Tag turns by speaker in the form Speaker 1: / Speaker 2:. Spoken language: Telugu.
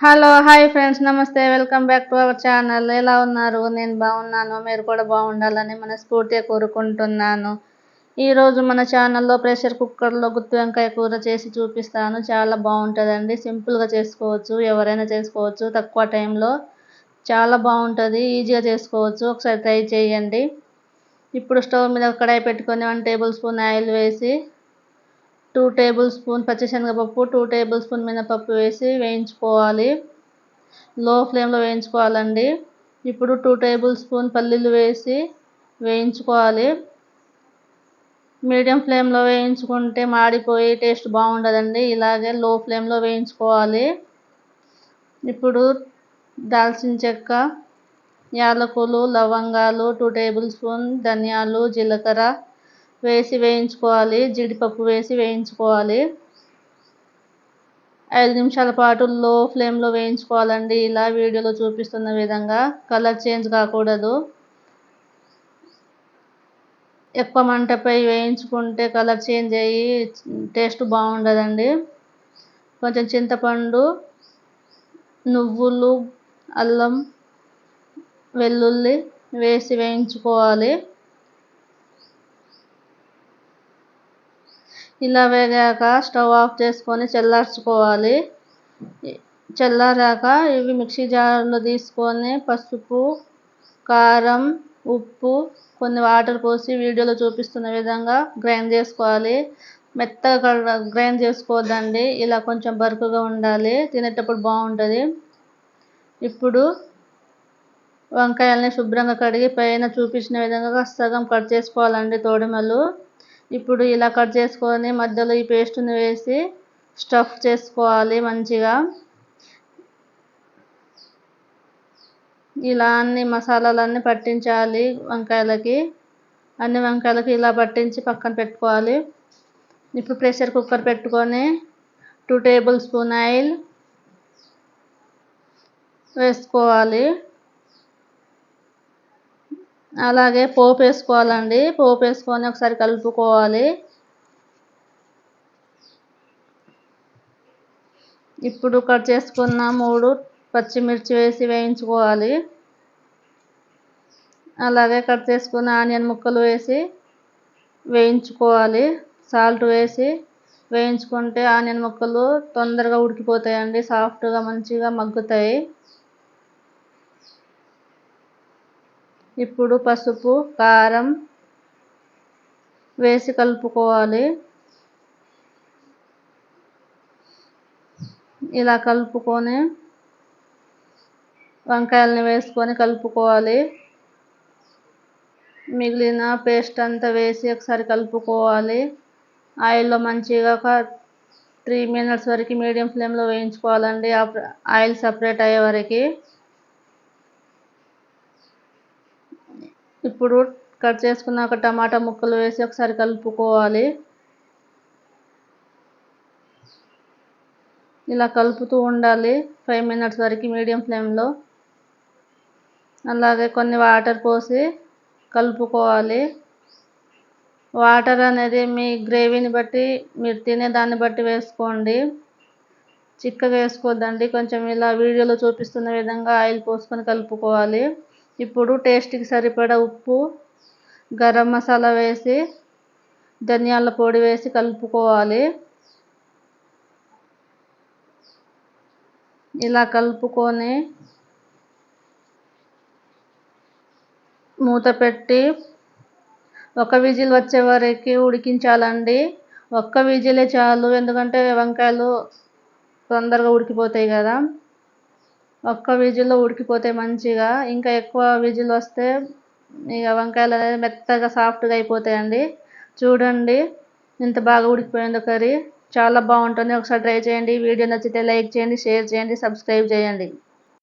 Speaker 1: హలో హాయ్ ఫ్రెండ్స్ నమస్తే welcome back to our channel ఎలా ఉన్నారు నేను బాగున్నాను. మీరు కూడా బాగుండాలని మనస్ఫూర్తిగా కోరుకుంటున్నాను. ఈరోజు మన ఛానల్లో ప్రెషర్ కుక్కర్లో గుత్తి వంకాయ కూర చేసి చూపిస్తాను. చాలా బాగుంటుందండి. సింపుల్గా చేసుకోవచ్చు. ఎవరైనా చేసుకోవచ్చు. తక్కువ టైంలో చాలా బాగుంటుంది. ఈజీగా చేసుకోవచ్చు. ఒకసారి ట్రై చేయండి. ఇప్పుడు స్టవ్ మీద కడాయి పెట్టుకొని వన్ టేబుల్ స్పూన్ ఆయిల్ వేసి టూ టేబుల్ స్పూన్ పచ్చిశనగపప్పు టూ టేబుల్ స్పూన్ మినపప్పు వేసి వేయించుకోవాలి. లో ఫ్లేమ్లో వేయించుకోవాలండి. ఇప్పుడు టూ టేబుల్ స్పూన్ పల్లీలు వేసి వేయించుకోవాలి. మీడియం ఫ్లేమ్లో వేయించుకుంటే మాడిపోయి టేస్ట్ బాగుండదండి. ఇలాగే లో ఫ్లేమ్లో వేయించుకోవాలి. ఇప్పుడు దాల్చిన చెక్క యాలకులు లవంగాలు టూ టేబుల్ స్పూన్ ధనియాలు జీలకర్ర వేసి వేయించుకోవాలి జీడిపప్పు వేసి వేయించుకోవాలి. ఐదు నిమిషాల పాటు లో ఫ్లేమ్లో వేయించుకోవాలండి. ఇలా వీడియోలో చూపిస్తున్న విధంగా కలర్ చేంజ్ కాకూడదు. ఎక్కువ మంటపై వేయించుకుంటే కలర్ చేంజ్ అయ్యి టేస్ట్ బాగుండదండి. కొంచెం చింతపండు నువ్వులు అల్లం వెల్లుల్లి వేసి వేయించుకోవాలి. ఇలా వేగాక స్టవ్ ఆఫ్ చేసుకొని చల్లార్చుకోవాలి. చల్లారాక ఇవి మిక్సీ జార్లో తీసుకొని పసుపు కారం ఉప్పు కొన్ని వాటర్ పోసి వీడియోలో చూపిస్తున్న విధంగా గ్రైండ్ చేసుకోవాలి. మెత్తగా గ్రైండ్ చేసుకోవద్దండి. ఇలా కొంచెం బరుకుగా ఉండాలి. తినేటప్పుడు బాగుంటుంది. ఇప్పుడు వంకాయల్ని శుభ్రంగా కడిగి పైన చూపించిన విధంగా సగం కట్ చేసుకోవాలండి తోడుమలు ఇప్పుడు ఇలా కట్ చేసుకొని మధ్యలో ఈ పేస్ట్ని వేసి స్టఫ్ చేసుకోవాలి మంచిగా. ఇలా అన్ని మసాలాలన్నీ పట్టించాలి వంకాయలకి. అన్ని వంకాయలకి ఇలా పట్టించి పక్కన పెట్టుకోవాలి. ఇప్పుడు ప్రెషర్ కుక్కర్ పెట్టుకొని టూ టేబుల్ స్పూన్ ఆయిల్ వేసుకోవాలి. అలాగే పోపు వేసుకోవాలండి. పోపు వేసుకొని ఒకసారి కలుపుకోవాలి. ఇప్పుడు కట్ చేసుకున్న మూడు పచ్చిమిర్చి వేసి వేయించుకోవాలి. అలాగే కట్ చేసుకున్న ఆనియన్ ముక్కలు వేసి వేయించుకోవాలి. సాల్ట్ వేసి వేయించుకుంటే ఆనియన్ ముక్కలు తొందరగా ఉడికిపోతాయండి. సాఫ్ట్గా మంచిగా మగ్గుతాయి. ఇప్పుడు పసుపు కారం వేసి కలుపుకోవాలి. ఇలా కలుపుకొని వంకాయలని వేసుకొని కలుపుకోవాలి. మిగిలిన పేస్ట్ అంతా వేసి ఒకసారి కలుపుకోవాలి. ఆయిల్లో మంచిగా ఒక త్రీ మినిట్స్ వరకు మీడియం ఫ్లేమ్లో వేయించుకోవాలండి. ఆయిల్ సపరేట్ అయ్యే వరకు. ఇప్పుడు కట్ చేసుకున్నాక టమాటా ముక్కలు వేసి ఒకసారి కలుపుకోవాలి. ఇలా కలుపుతూ ఉండాలి ఫైవ్ మినిట్స్ వరకు మీడియం ఫ్లేమ్లో. అలాగే కొన్ని వాటర్ పోసి కలుపుకోవాలి. వాటర్ అనేది మీ గ్రేవీని బట్టి మీరు తినే దాన్ని బట్టి వేసుకోండి. చిక్కగా వేసుకోవద్దండి కొంచెం ఇలా వీడియోలో చూపిస్తున్న విధంగా ఆయిల్ పోసుకొని కలుపుకోవాలి. ఇప్పుడు టేస్ట్కి సరిపడా ఉప్పు గరం మసాలా వేసి ధనియాల పొడి వేసి కలుపుకోవాలి. ఇలా కలుపుకొని మూత పెట్టి ఒక విజిల్ వచ్చే వరకు ఉడికించాలండి. ఒక్క విజిలే చాలు ఎందుకంటే వంకాయలు తొందరగా ఉడికిపోతాయి కదా. ఒక్క విజిల్లో ఉడికిపోతే మంచిగా. ఇంకా ఎక్కువ విజిల్ వస్తే ఇక వంకాయలు అనేది మెత్తగా సాఫ్ట్గా అయిపోతాయండి. చూడండి ఇంత బాగా ఉడికిపోయిందో కర్రీ. చాలా బాగుంటుంది. ఒకసారి ట్రై చేయండి. వీడియో నచ్చితే లైక్ చేయండి షేర్ చేయండి సబ్స్క్రైబ్ చేయండి.